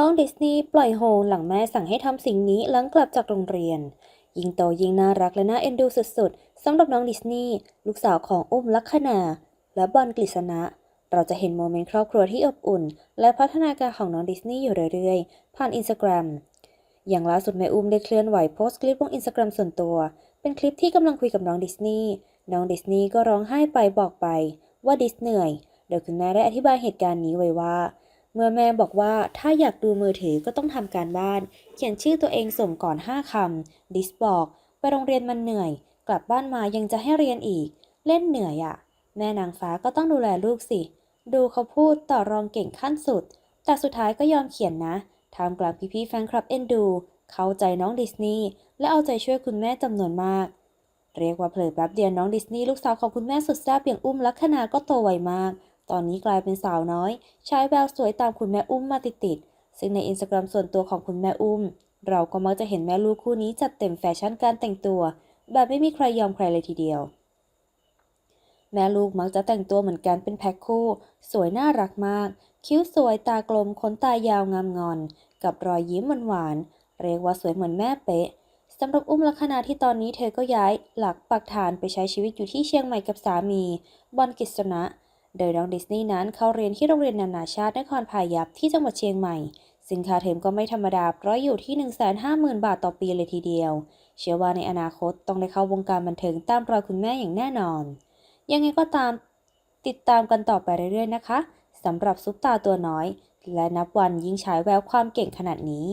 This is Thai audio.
น้องดิสนีย์ปล่อยโฮหลังแม่สั่งให้ทำสิ่งนี้หลังกลับจากโรงเรียน ยิ่งโตยิ่งน่ารักและน่าเอ็นดูสุดๆสำหรับน้องดิสนีย์ลูกสาวของอุ้มลักษณา และบอลกฤษณะ เราจะเห็นโมเมนต์ครอบครัวที่อบอุ่น และพัฒนาการของน้องดิสนีย์อยู่เรื่อยๆ ผ่านอินสตาแกรมอย่างล่าสุดแม่อุ้มได้เคลื่อนไหวโพสต์คลิปลงอินสตาแกรมส่วนตัว เป็นคลิปที่กำลังคุยกับน้องดิสนีย์น้องดิสนีย์ก็ร้องไห้ไปบอกไปว่าดิสเหนื่อยโดยคุณแม่ได้อธิบายเหตุการณ์นี้ไว้ว่า เมื่อแม่บอกว่าถ้าอยากดูมือถือก็ต้องทำการบ้าน เขียนชื่อตัวเองส่งก่อน5คำดิสบอก ไปโรงเรียนมันเหนื่อย กลับบ้านมายังจะให้เรียนอีก เล่นเหนื่อยอะ่ะ แม่นางฟ้าก็ต้องดูแลลูกสิ ดูเขาพูดต่อรองเก่งขั้นสุด แต่สุดท้ายก็ยอมเขียนนะท่ามกลางพี่ๆแฟนคลับเอ็นดู เข้าใจน้องดิสนีย์และเอาใจช่วยคุณแม่จำนวนมาก เรียกว่าเผลอแป๊บเดียวน้องดิสนีย์ลูกสาวของคุณแม่สุดแซ่บอย่างอุ้มลักษณาก็โตไวมาก ตอนนี้กลายเป็นสาวน้อย ใช้แววสวยตามคุณแม่อุ้มมาติดๆ ซึ่งในอินสตาแกรมส่วนตัวของคุณแม่อุ้ม เราก็มักจะเห็นแม่ลูกคู่นี้จัดเต็มแฟชั่นการแต่งตัว แบบไม่มีใครยอมใครเลยทีเดียว แม่ลูกมักจะแต่งตัวเหมือนกันเป็นแพ็คคู่ สวยน่ารักมาก คิ้วสวยตากลมขนตายาวงามงอน กับรอยยิ้มหวานๆเรียกว่าสวยเหมือนแม่เป๊ะสำหรับอุ้มลักษณาที่ตอนนี้เธอก็ย้ายหลักปักฐานไปใช้ชีวิตอยู่ที่เชียงใหม่กับสามี บอลกฤษณะ โดยน้องดิสนีย์นั้นเข้าเรียนที่โรงเรียนนานาชาตินครพายัพที่จังหวัดเชียงใหม่ซึ่งค่าเทอมก็ไม่ธรรมดาเพราะอยู่ที่ 150,000 บาทต่อปีเลยทีเดียว เชื่อว่าในอนาคตต้องได้เข้าวงการบันเทิงตามรอยคุณแม่อย่างแน่นอน ยังไงก็ตามติดตามกันต่อไปเรื่อยๆนะคะสำหรับซุปตาตัวน้อย และนับวันยิ่งฉายแววความเก่งขนาดนี้